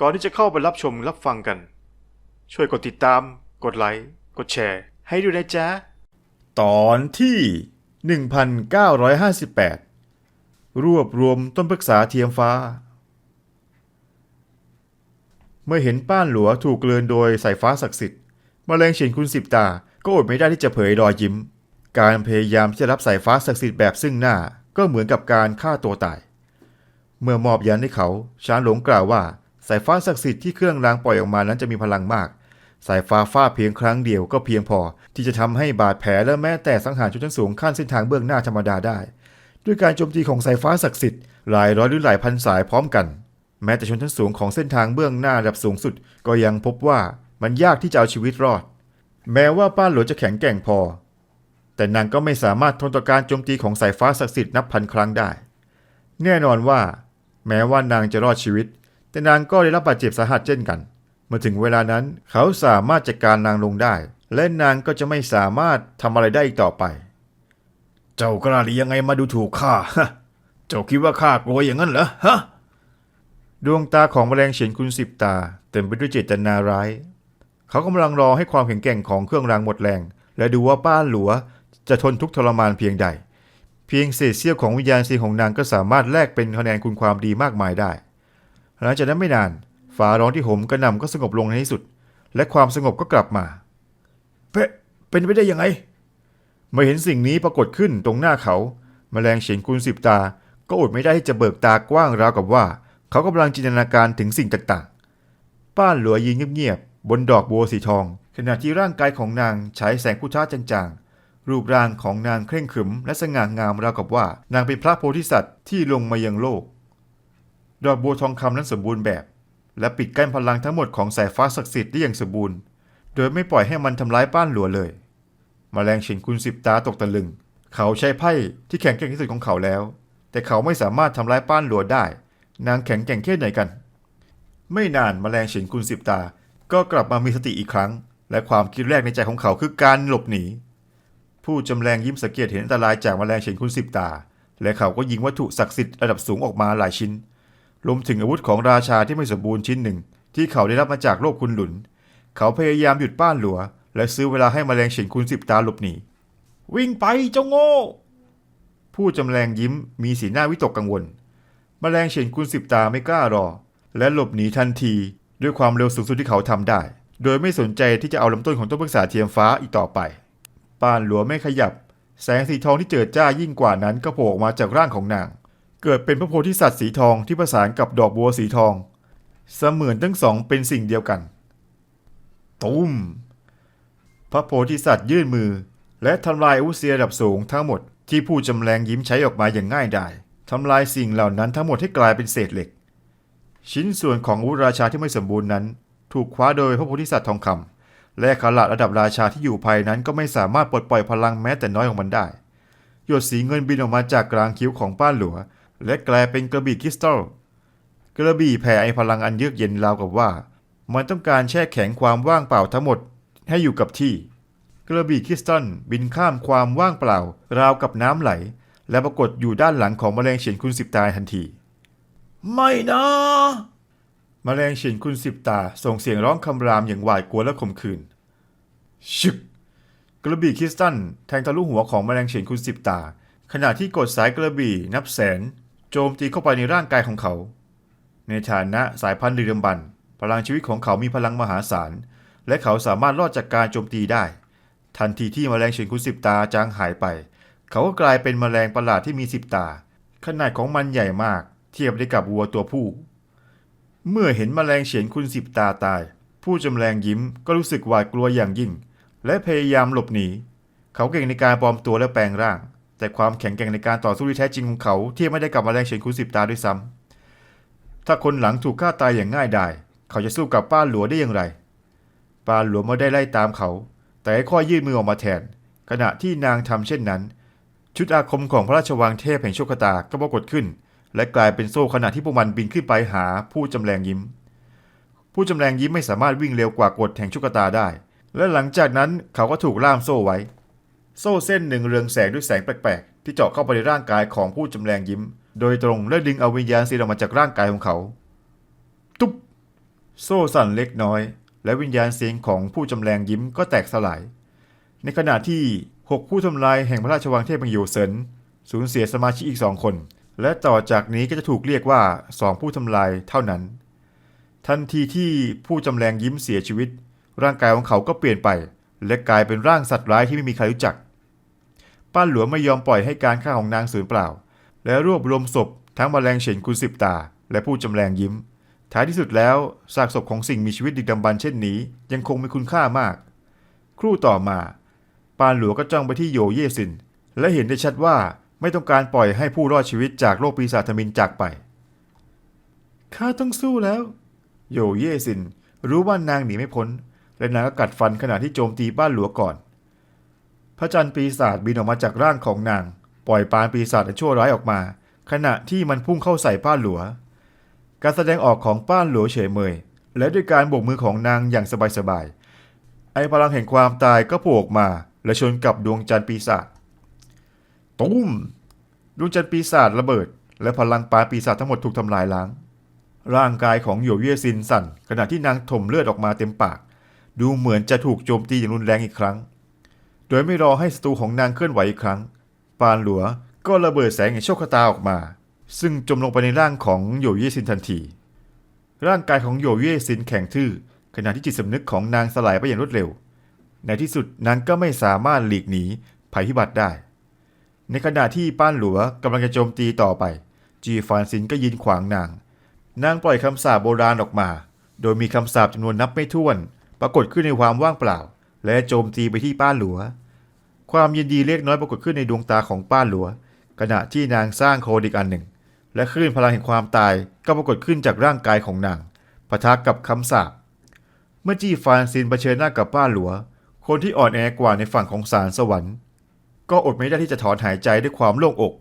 ก่อนที่จะเข้าไปรับชมรับฟังกัน ช่วยกดติดตาม กดไลค์ กดแชร์ ให้ด้วยนะจ๊ะ ตอนที่ 1958 รวบรวมต้นปรึกษาเทียมฟ้า เมื่อเห็นป้านหลัวถูกเกลือนโดยสายฟ้าศักดิ์สิทธิ์มแมลงเฉียนคุณสิบตา ก็อดไม่ได้ที่จะเผยรอยยิ้ม การพยายามที่จะรับสายฟ้าศักดิ์สิทธิ์แบบซึ่งหน้าก็เหมือนกับการฆ่าตัวตาย เมื่อมอบยันให้เขาช้างหลงกล่าวว่า สายฟ้าศักดิ์สิทธิ์ที่เครื่องรางปล่อยออกมานั้นจะมีพลังมาก สายฟ้าฟาดเพียงครั้งเดียวก็เพียงพอ ที่จะทำให้บาดแผลและแม้แต่สังหารชนชั้นสูงขั้นเส้นทางเบื้องหน้าธรรมดาได้ ด้วยการโจมตีของสายฟ้าศักดิ์สิทธิ์หลายร้อยหรือหลายพันสายพร้อมกัน แม้แต่ชนชั้นสูงของเส้นทางเบื้องหน้าระดับสูงสุด ก็ยังพบว่ามันยากที่จะเอาชีวิตรอด แม้ว่าป้าหลวงจะแข็งแกร่งพอ แต่นางก็ไม่สามารถทนต่อการโจมตีของสายฟ้าศักดิ์สิทธิ์นับพันครั้งได้ แน่นอนว่า แม้ว่านางจะรอดชีวิต แต่นางก็ได้รับบาดเจ็บสาหัสเช่นกัน เมื่อถึงเวลานั้นเขาสามารถจัดการนางลงได้ และนางก็จะไม่สามารถทำอะไรได้อีกต่อไป เจ้ากล้าหรือยังไงมาดูถูกข้าฮะเจ้าคิดว่าข้ากลัวอย่างนั้นเหรอฮะดวงตาของแมลงเฉียนคุณสิบตา เต็มไปด้วยเจตนาร้าย เขากำลังรอให้ความแข็งแกร่งของเครื่องรางหมดแรง และดูว่าป้าหลัวจะทนทุกข์ทรมานเพียงใด เพียงเศษเสี้ยวของวิญญาณสีของนางก็สามารถแลกเป็นคะแนนคุณความดีมากมายได้ หลังจากนั้นไม่นานฟ้าร้องที่โหมกระหน่ำก็สงบลงในที่สุด และความสงบก็กลับมา เป๊ะเป็นไปได้ยังไงเมื่อเห็นสิ่งนี้ปรากฏขึ้นตรงหน้าเขาแมลงเฉียนคุณสิบตา ก็อดไม่ได้ที่จะเบิกตากว้างราวกับว่า เขากำลังจินตนาการถึงสิ่งต่างๆ ป้านหลัวยืนเงียบๆบนดอกบัวสีทอง ขณะที่ร่างกายของนางฉายแสงพุทธะจางๆ รูปร่างของนางเคร่งขรึมและสง่างามราวกับว่า นางเป็นพระโพธิสัตว์ที่ลงมายังโลก ดอกบัวทองคำนั้นสมบูรณ์แบบ และปิดกั้นพลังทั้งหมดของสายฟ้าศักดิ์สิทธิ์ได้อย่างสมบูรณ์ โดยไม่ปล่อยให้มันทำร้ายป้านหลัวเลยมแมลงเฉินคุณสิบตาตกตะลึง เขาใช้ไพ่ที่แข็งแกร่งที่สุดของเขาแล้ว แต่เขาไม่สามารถทำร้ายป้านหลัวได้ นางแข็งแกร่งแค่ไหนกัน ไม่นานมแมลงเฉินคุณสิบตา ก็กลับมามีสติอีกครั้ง และความคิดแรกในใจของเขาคือการหลบหนี ผู้จำแรงยิ้มสังเกตเห็นอันตรายจากมแมลงเฉินคุณสิบตา และเขาก็ยิงวัตถุศักดิ์สิทธิ์ระดับสูงออกมาหลายชิ้น รวมถึงอาวุธของราชาที่ไม่สมบูรณ์ชิ้นหนึ่ง ที่เขาได้รับมาจากโลกคุณหลุน เขาพยายามหยุดป้านหลัว และซื้อเวลาให้มแมลงเฉินคุณสิบตาหลบหนี วิ่งไปเจ้าโง่ ผู้จำแรงยิ้มมีสีหน้าวิตกกังวลมแมลงเฉินคุณสิบตาไม่กล้ารอ และหลบหนีทันที ด้วยความเร็วสูงสุดที่เขาทำได้ โดยไม่สนใจที่จะเอาลำต้นของต้นพฤกษาเทียมฟ้าอีกต่อไปป้านหลัวไม่ขยับ แสงสีทองที่เจิดจ้ายิ่งกว่านั้นก็โผล่ออกมาจากร่างของนาง เกิดเป็นพระโพธิสัตว์สีทองที่ประสานกับดอกบัวสีทอง เสมือนทั้งสองเป็นสิ่งเดียวกัน ตุ้ม พระโพธิสัตว์ยื่นมือ และทำลายอุเสียระดับสูงทั้งหมดที่ผู้จำแรงยิ้มใช้ออกมาอย่างง่ายดายทำลายสิ่งเหล่านั้นทั้งหมดให้กลายเป็นเศษเหล็ก ชิ้นส่วนของอาวุธราชาที่ไม่สมบูรณ์นั้น ถูกคว้าโดยพระโพธิสัตว์ทองคำและขลาดระดับราชาที่อยู่ภายนั้นก็ไม่สามารถปลดปล่อยพลังแม้แต่น้อยของมันได้ หยดสีเงินบินออกมาจากกลางคิ้วของป้าหลัว และกลายเป็นกระบี่คริสตัล กระบี่แผ่ไอพลังอันเยือกเย็นราวกับว่า มันต้องการแช่แข็งความว่างเปล่าทั้งหมดให้อยู่กับที่ กระบี่คริสตัลบินข้ามความว่างเปล่า ราวกับน้ำไหล และปรากฏอยู่ด้านหลังของแมลงเฉียนคุณสิบตาทันที ไม่นะมแมลงเฉียนคุณสิบตาส่งเสียงร้องคำรามอย่างหวาดกลัวและขมขื่นชึก กระบี่คริสตัลแทงทะลุหัวของแมลงเฉียนคุณสิบตา ขณะที่กดสายกระบี่นับแสน โจมตีเข้าไปในร่างกายของเขา ในฐานะสายพันธุ์ดึกดำบรรพ์พลังชีวิตของเขามีพลังมหาศาล และเขาสามารถรอดจากการโจมตีได้ ทันทีที่แมลงเฉียนคุณสิบตาจางหายไป เขาก็กลายเป็นแมลงประหลาดที่มีสิบตา ขนาดของมันใหญ่มาก เทียบได้กับวัวตัวผู้ เมื่อเห็นแมลงเฉียนคุณสิบตาตาย ผู้จำแรงยิ้มก็รู้สึกหวาดกลัวอย่างยิ่ง และพยายามหลบหนี เขาเก่งในการปลอมตัวและแปลงร่าง แต่ความแข็งแกร่งในการต่อสู้ที่แท้จริงของเขาทียบไม่ได้กลับมาแมลงเฉียนคุณสิบตาด้วยซ้ำถ้าคนหลังถูกฆ่าตายอย่างง่ายดายเขาจะสู้กับป้าหลัวได้อย่างไร ป้าหลัวไม่ได้ไล่ตามเขา แต่ค่อยยื่นมือออกมาแทน ขณะที่นางทำเช่นนั้น ชุดอาคมของพระราชวังเทพแห่งโชคชะตาก็ปรากฏขึ้น และกลายเป็นโซ่ขณะที่พวกมันบินขึ้นไปหาผู้จำแรงยิ้ม ผู้จำแรงยิ้มไม่สามารถวิ่งเร็วกว่ากฎแห่งโชคชะตาได้ และหลังจากนั้นเขาก็ถูกล่ามโซ่ไว้ โซ่เส้นหนึ่งเรืองแสงด้วยแสงแปลกๆ ที่เจาะเข้าไปในร่างกายของผู้จำแรงยิ้ม โดยตรงและดึงเอาวิญญาณสีออกมาจากร่างกายของเขา ตุ๊บ โซ่สั่นเล็กน้อย และวิญญาณเสียงของผู้จำแรงยิ้มก็แตกสลาย ในขณะที่6ผู้ทำลายแห่งพระราชวังเทพมังโยเซินสูญเสียสมาชิกอีกสองคน และต่อจากนี้ก็จะถูกเรียกว่าสองผู้ทำลายเท่านั้น ทันทีที่ผู้จำแรงยิ้มเสียชีวิต ร่างกายของเขาก็เปลี่ยนไป และกลายเป็นร่างสัตว์ร้ายที่ไม่มีใครรู้จัก ป้านหลวงไม่ยอมปล่อยให้การฆ่าของนางสูญเปล่า และรวบรวมศพทั้งแมลงเฉินคุณสิบตา และผู้จำแรงยิ้ม ท้ายที่สุดแล้วซากศพของสิ่งมีชีวิตดึกดำบรรพ์เช่นนี้ ยังคงมีคุณค่ามาก ครู่ต่อมา ปานหลวงก็จ้องไปที่โยเยซิน และเห็นได้ชัดว่าไม่ต้องการปล่อยให้ผู้รอดชีวิตจากโรคปีศาจทมินจากไปข้าต้องสู้แล้ว โยเยซิน รู้ว่านางหนีไม่พ้น และนางก็กัดฟันขณะที่โจมตีบ้านหลวงก่อน พระจันทร์ปีศาจบินออกมาจากร่างของนาง ปล่อยปานปีศาจอันชั่วร้ายออกมา ขณะที่มันพุ่งเข้าใส่ป้านหลวงการแสดงออกของป้านหลวงเฉยเมย และด้วยการโบกมือของนางอย่างสบายๆไอพลังแห่งความตายก็โผล่ออกมา และชนกับดวงจันทร์ปีศาจตุ้มดวงจันทร์ปีศาจระเบิด และพลังปานปีศาจทั้งหมดถูกทำลายล้าง ร่างกายของโยเย่ซินสั่นขณะที่นางถมเลือดออกมาเต็มปาก ดูเหมือนจะถูกโจมตีอย่างรุนแรงอีกครั้ง โดยไม่รอให้ศัตรูของนางเคลื่อนไหวอีกครั้ง ปานหลัวก็ระเบิดแสงแห่งโชคตาออกมา ซึ่งจมลงไปในร่างของโยเยซินทันที ร่างกายของโยเยซินแข็งทื่อ ขณะที่จิตสำนึกของนางสลายไปอย่างรวดเร็ว ในที่สุดนางก็ไม่สามารถหลีกหนีภัยพิบัติได้ ในขณะที่ป้านหลัวกำลังจะโจมตีต่อไป จีฟานซินก็ยืนขวางนาง นางปล่อยคำสาปโบราณออกมา โดยมีคำสาปจำนวนนับไม่ถ้วน ปรากฏขึ้นในความว่างเปล่า และโจมตีไปที่ป้าหลัว ความยินดีเล็กน้อยปรากฏขึ้นในดวงตาของป้าหลัว ขณะที่นางสร้างโคดอีกอันหนึ่ง และคลื่นพลังแห่งความตายก็ปรากฏขึ้นจากร่างกายของนางปะทะกับคำสาปเมื่อจีฟานซินเผชิญหน้ากับป้าหลัว คนที่อ่อนแอกว่าในฝั่งของสารสวรรค์ ก็อดไม่ได้ที่จะถอนหายใจด้วยความโล่งอก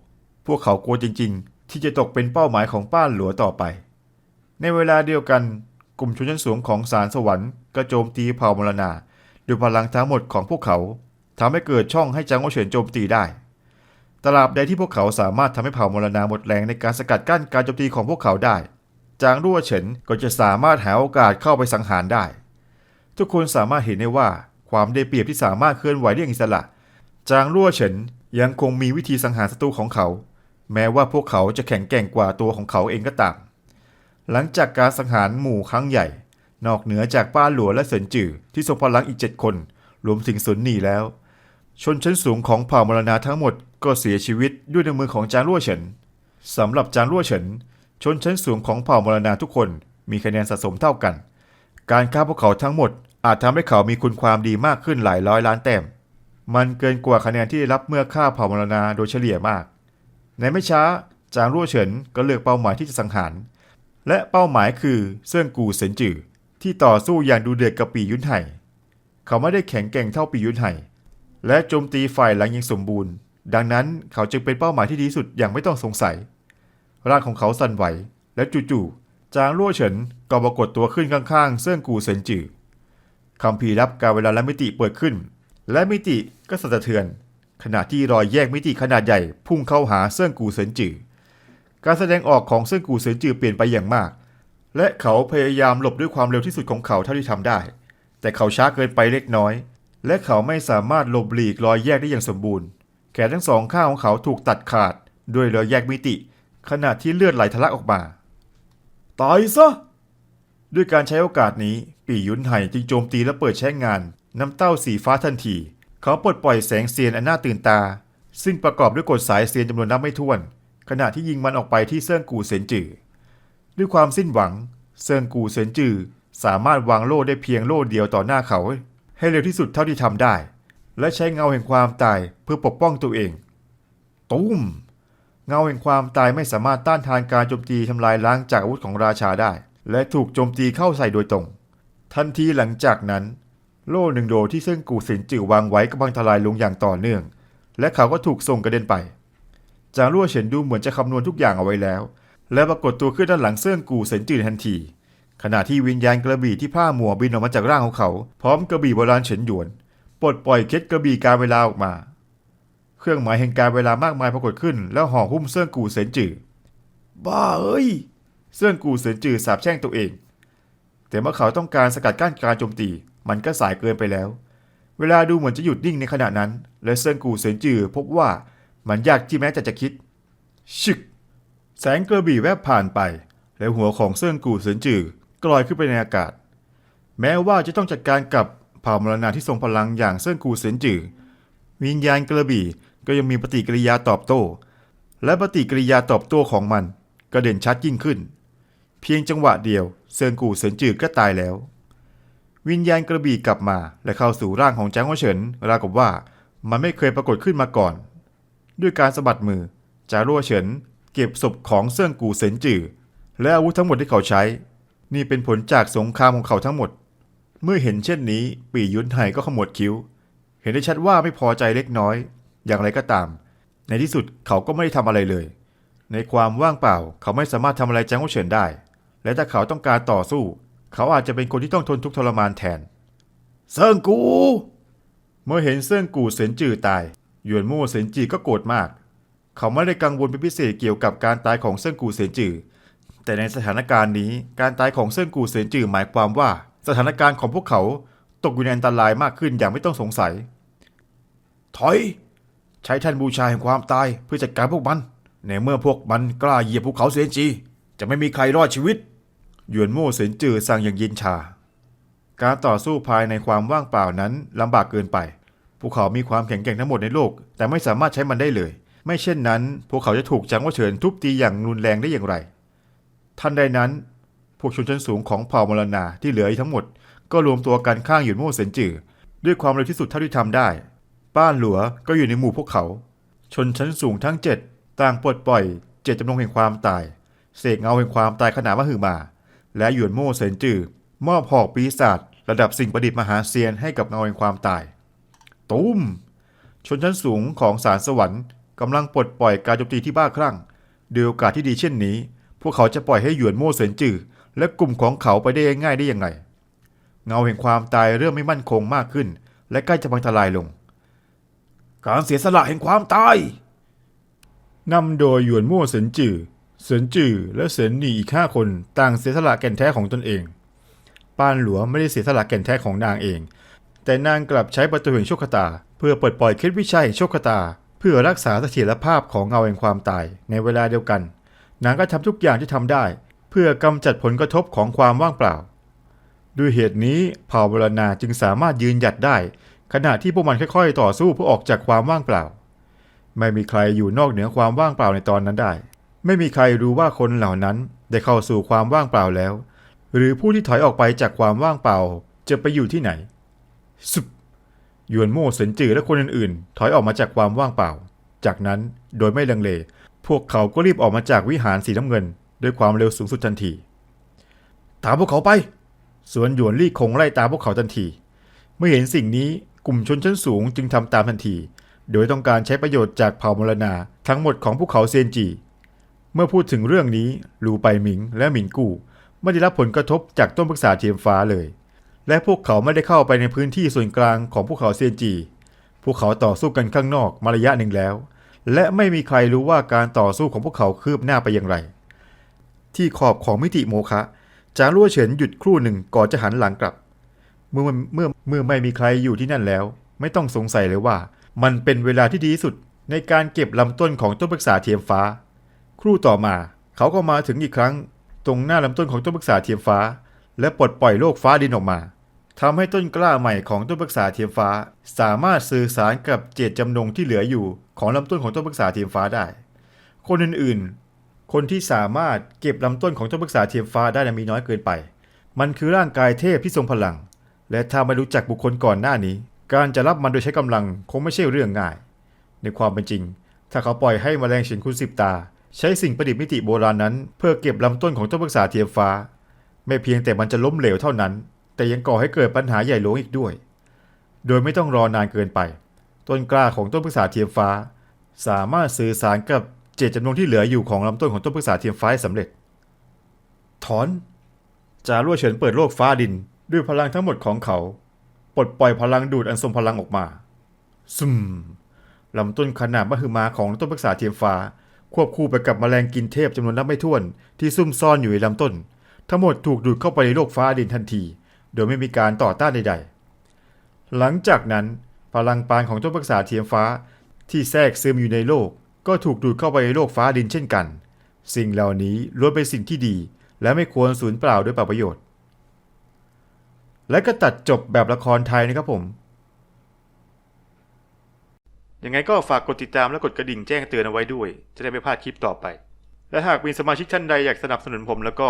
พวกเขากลัวจริง ๆ ที่จะตกเป็นเป้าหมายของป้าหลัวต่อไป ในเวลาเดียวกัน กลุ่มชนชั้นสูงของสารสวรรค์ก็โจมตีเผ่ามรณา ด้วยพลังทั้งหมดของพวกเขาทำให้เกิดช่องให้จางโอเฉินโจมตีได้ตราบใดที่พวกเขาสามารถทำให้เผ่ามรณาหมดแรงในการสกัดกั้นการโจมตีของพวกเขาได้ จางรั่วเฉินก็จะสามารถหาโอกาสเข้าไปสังหารได้ ทุกคนสามารถเห็นได้ว่าความได้เปรียบที่สามารถเคลื่อนไหวได้อย่างอิสระ จางรั่วเฉินยังคงมีวิธีสังหารศัตรูของเขา แม้ว่าพวกเขาจะแข็งแกร่งกว่าตัวของเขาเองก็ตาม หลังจากการสังหารหมู่ครั้งใหญ่ นอกเหนือจากป้าหลัวและเสินจือที่ทรงพลังอีกเจ็ดคน รวมถึงสุนหนีแล้ว ชนชั้นสูงของเผ่ามรณาทั้งหมดก็เสียชีวิตด้วยในมือของจางรั่วเฉินสำหรับจางรั่วเฉิน ชนชั้นสูงของเผ่ามรณาทุกคนมีคะแนนสะสมเท่ากัน การฆ่าพวกเขาทั้งหมด อาจทำให้เขามีคุณความดีมากขึ้นหลายร้อยล้านแต้ม มันเกินกว่าคะแนนที่ได้รับเมื่อฆ่าเผ่ามรณาโดยเฉลี่ยมาก ในไม่ช้าจางรั่วเฉินก็เลือกเป้าหมายที่จะสังหาร และเป้าหมายคือเซิ่งกูเซินจือ ที่ต่อสู้อย่างดูเดือดกับปียุนไห่เขาไม่ได้แข็งแกร่งเท่าปียุนไห่และโจมตีฝ่ายหลังยังสมบูรณ์ ดังนั้นเขาจึงเป็นเป้าหมายที่ดีสุดอย่างไม่ต้องสงสัย ร่างของเขาสั่นไหว และจู่ๆจางรั่วเฉินก็ปรากฏตัวขึ้นข้างๆเซิ่งกูเซินจือคำพีรับการเวลาและมิติเปิดขึ้น และมิติก็สะเทือน ขณะที่รอยแยกมิติขนาดใหญ่ พุ่งเข้าหาเซิ่งกูเซินจือการแสดงออกของเซิ่งกูเซินจือเปลี่ยนไปอย่างมาก และเขาพยายามหลบด้วยความเร็วที่สุดของเขาเท่าที่ทำได้ แต่เขาช้าเกินไปเล็กน้อย และเขาไม่สามารถหลบหลีกรอยแยกได้อย่างสมบูรณ์ แขนทั้งสองข้างของเขาถูกตัดขาดด้วยรอยแยกมิติ ขณะที่เลือดไหลทะลักออกมา ตายซะ ด้วยการใช้โอกาสนี้ปี่ยุนไห่จึงโจมตีและเปิดใช้งาน น้ำเต้าสีฟ้าทันที เขาปลดปล่อยแสงเซียนอันน่าตื่นตา ซึ่งประกอบด้วยกดสายเซียนจำนวนนับไม่ถ้วน ขณะที่ยิงมันออกไปที่เซิ่งกูเซนจือ ด้วยความสิ้นหวัง เซิงกูเซินจือสามารถวางโล่ได้เพียงโล่เดียวต่อหน้าเขา ให้เร็วที่สุดเท่าที่ทำได้ และใช้เงาแห่งความตายเพื่อปกป้องตัวเอง ตุ้ม เงาแห่งความตายไม่สามารถต้านทานการโจมตีทำลายล้างจากอาวุธของราชาได้ และถูกโจมตีเข้าใส่โดยตรง ทันทีหลังจากนั้น โล่หนึ่งโดที่เซึ่งกูเสินจือวางไว้ก็พังทลายลงอย่างต่อเนื่อง และเขาก็ถูกส่งกระเด็นไป จางรั่วเฉินดูเหมือนจะคำนวณทุกอย่างเอาไว้แล้ว และปรากฏตัวขึ้นด้านหลังเซิ่งกูเสินจือทันที ขณะที่วิญญาณกระบี่ที่ผ้าหมัวบินออกมาจากร่างของเขา พร้อมกระบี่โบราณเฉินหยวนปลดปล่อยเคล็ดกระบี่การเวลาออกมา เครื่องหมายแห่งการเวลามากมายปรากฏขึ้น แล้วห่อหุ้มเซิ่งกูเสินจือบ้าเอ้ยเซิ่งกูเสินจือสาบแช่งตัวเอง แต่เมื่อเขาต้องการสกัดกั้นการโจมตี มันก็สายเกินไปแล้ว เวลาดูเหมือนจะหยุดนิ่งในขณะนั้น และเซิงกูเซนจือพบว่ามันยากที่แม้แต่จะคิด ชึก แสงกระบี่แวบผ่านไป และหัวของเซิงกูเซินจือกลอยขึ้นไปในอากาศ แม้ว่าจะต้องจัดการกับเผ่ามรณาที่ทรงพลังอย่างเซิงกูเซินจือวิญญาณกระบี่ก็ยังมีปฏิกิริยาตอบโต้ และปฏิกิริยาตอบโต้ของมันก็เด่นชัดยิ่งขึ้น เพียงจังหวะเดียวเซิงกูเซินจือก็ตายแล้ว วิญญาณกระบี่กลับมาและเข้าสู่ร่างของจางวเฉินราวกับว่ามันไม่เคยปรากฏขึ้นมาก่อน ด้วยการสะบัดมือจารั่วเฉิน เก็บศพของเซิงกูเซินจือและอาวุธทั้งหมดที่เขาใช้ นี่เป็นผลจากสงครามของเขาทั้งหมด เมื่อเห็นเช่นนี้ ปียุนไห่ก็ขมวดคิ้ว เห็นได้ชัดว่าไม่พอใจเล็กน้อย อย่างไรก็ตาม ในที่สุดเขาก็ไม่ได้ทำอะไรเลย ในความว่างเปล่า เขาไม่สามารถทำอะไรจางหัวเฉินได้ และถ้าเขาต้องการต่อสู้ เขาอาจจะเป็นคนที่ต้องทนทุกข์ทรมานแทน เซิงกู เมื่อเห็นเซิงกูเสินจือตายหยวนมู่เสินจีก็โกรธมาก เขาไม่ได้กังวลเป็นพิเศษเกี่ยวกับการตายของเซิงกูเสินจือ แต่ในสถานการณ์นี้การตายของเซิงกูเสินจือหมายความว่า สถานการณ์ของพวกเขาตกอยู่ในอันตรายมากขึ้นอย่างไม่ต้องสงสัย ถอย ใช้ท่านบูชาแห่งความตายเพื่อจัดการพวกมัน ในเมื่อพวกมันกล้าเหยียบภูเขาเสียนจี จะไม่มีใครรอดชีวิต หยวนโม่เสินจือสั่งอย่างเย็นชา การต่อสู้ภายในความว่างเปล่านั้นลำบากเกินไปพวกเขามีความแข็งแกร่งทั้งหมดในโลก แต่ไม่สามารถใช้มันได้เลย ไม่เช่นนั้น พวกเขาจะถูกจังหว่าเฉินทุบตีอย่างรุนแรงได้อย่างไร ทันใดนั้น พวกชนชั้นสูงของเผ่ามรณาที่เหลืออีกทั้งหมด ก็รวมตัวกันข้างหยุนโม่เสินจือด้วยความเร็วที่สุดเท่าที่ทำได้ ป้านหลัวก็อยู่ในหมู่พวกเขา ชนชั้นสูงทั้งเจ็ดต่างปลดปล่อยเจตจำนงแห่งความตาย เสกเงาแห่งความตายขนาดมหึมา และหยวนโม่เซินจือมอบหอกปีศาจระดับสิ่งประดิษฐ์มหาเซียนให้กับเงาแห่งความตาย ตุ้ม ชนชั้นสูงของสารสวรรค์ กำลังปลดปล่อยการโจมตีที่บ้าคลั่งด้วยโอกาสที่ดีเช่นนี้ พวกเขาจะปล่อยให้หยวนโม่เซินจือและกลุ่มของเขาไปได้ง่ายๆได้อย่างไร เงาแห่งความตายเริ่มไม่มั่นคงมากขึ้น และใกล้จะพังทลายลง การเสียสละแห่งความตายนำโดยหยวนมั่วเสินจือเสินจือและเสินหนีอีกห้าคนต่างเสียสละแก่นแท้ของตนเองป้านหลัวไม่ได้เสียสละแก่นแท้ของนางเอง แต่นางกลับใช้ประตูแห่งโชคชะตา เพื่อปลดปล่อยเคล็ดวิชัยโชคชะตาเพื่อรักษาเสถียรภาพของเงาแห่งความตายในเวลาเดียวกัน นางก็ทำทุกอย่างที่ทำได้ เพื่อกำจัดผลกระทบของความว่างเปล่า ด้วยเหตุนี้เผ่าบรณาจึงสามารถยืนหยัดได้ ขณะที่พวกมันค่อยๆ ต่อสู้เพื่อออกจากความว่างเปล่า ไม่มีใครอยู่นอกเหนือความว่างเปล่าในตอนนั้นได้ ไม่มีใครรู้ว่าคนเหล่านั้นได้เข้าสู่ความว่างเปล่าแล้ว หรือผู้ที่ถอยออกไปจากความว่างเปล่าจะไปอยู่ที่ไหนสุบ ยวนโม่เสินจือและคนอื่นๆ ถอยออกมาจากความว่างเปล่า จากนั้นโดยไม่ลังเล พวกเขาก็รีบออกมาจากวิหารสีน้ำเงิน ด้วยความเร็วสูงสุดทันที ตามพวกเขาไป ส่วนหยวนลี่คงไล่ตามพวกเขาทันที เมื่อเห็นสิ่งนี้กลุ่มชนชั้นสูงจึงทำตามทันที โดยต้องการใช้ประโยชน์จากเผ่ามรณาทั้งหมดของภูเขาเซียนจี เมื่อพูดถึงเรื่องนี้ลูไปหมิงและหมิงกู้ไม่ได้รับผลกระทบจากต้นปรึกษาเทียมฟ้าเลย และพวกเขาไม่ได้เข้าไปในพื้นที่ส่วนกลางของภูเขาเซียนจี พวกเขาต่อสู้กันข้างนอกมาระยะหนึ่งแล้ว และไม่มีใครรู้ว่าการต่อสู้ของพวกเขาคืบหน้าไปอย่างไร ที่ขอบของมิติโมคะจางรั่วเฉินหยุดครู่หนึ่งก่อนจะหันหลังกลับ เมื่อเมื่อเมื่อไม่มีใครอยู่ที่นั่นแล้ว ไม่ต้องสงสัยเลยว่า มันเป็นเวลาที่ดีที่สุดในการเก็บลำต้นของต้นปรึกษาเทียมฟ้า ครู่ต่อมา เขาก็มาถึงอีกครั้ง ตรงหน้าลำต้นของต้นปรึกษาเทียมฟ้า และปลดปล่อยโลกฟ้าดินออกมา ทำให้ต้นกล้าใหม่ของต้นปรึกษาเทียมฟ้า สามารถสื่อสารกับเจตจำนงที่เหลืออยู่ ของลำต้นของต้นปรึกษาเทียมฟ้าได้ คนอื่นๆ คนที่สามารถเก็บลำต้นของต้นปรึกษาเทียมฟ้าได้มีน้อยเกินไป มันคือร่างกายเทพที่ทรงพลัง และถ้าไม่รู้จักบุคคลก่อนหน้านี้ การจะรับมันโดยใช้กำลังคงไม่ใช่เรื่องง่าย ในความเป็นจริง ถ้าเขาปล่อยให้มแมลงเฉินคุณสิบตา ใช้สิ่งประดิษฐ์มิติโบราณนั้น เพื่อเก็บลำต้นของต้นปรึกษาเทียมฟ้า ไม่เพียงแต่มันจะล้มเหลวเท่านั้น แต่ยังก่อให้เกิดปัญหาใหญ่หลวงอีกด้วย โดยไม่ต้องรอนานเกินไป ต้นกล้าของต้นปรึกษาเทียมฟ้า สามารถสื่อสารกับเจตจำนงที่เหลืออยู่ของลำต้นของต้นปรึกษาเทียมฟ้าให้สำเร็จ ถอนจารั่วเฉินเปิดโลกฟ้าดินด้วยพลังทั้งหมดของเขา ปลดปล่อยพลังดูดอันทรงพลังออกมาซึมลำต้นขนาดมหึมาของต้นปรึกษาเทียมฟ้า ควบคู่ไปกับแมลงกินเทพจำนวนนับไม่ถ้วนที่ซุ่มซ่อนอยู่ในลำต้น ทั้งหมดถูกดูดเข้าไปในโลกฟ้าดินทันที โดยไม่มีการต่อต้านใดๆ หลังจากนั้นพลังปานของต้นพฤกษาเทียมฟ้าที่แทรกซึมอยู่ในโลก ก็ถูกดูดเข้าไปในโลกฟ้าดินเช่นกัน สิ่งเหล่านี้ล้วนเป็นสิ่งที่ดี และไม่ควรสูญเปล่าด้วยปล่าประโยชน์ และก็ตัดจบแบบละครไทยนะครับผมยังไงก็ฝากกดติดตามและกดกระดิ่งแจ้งเตือนเอาไว้ด้วย จะได้ไม่พลาดคลิปต่อไป และหากมีสมาชิกท่านใดอยากสนับสนุนผมแล้วก็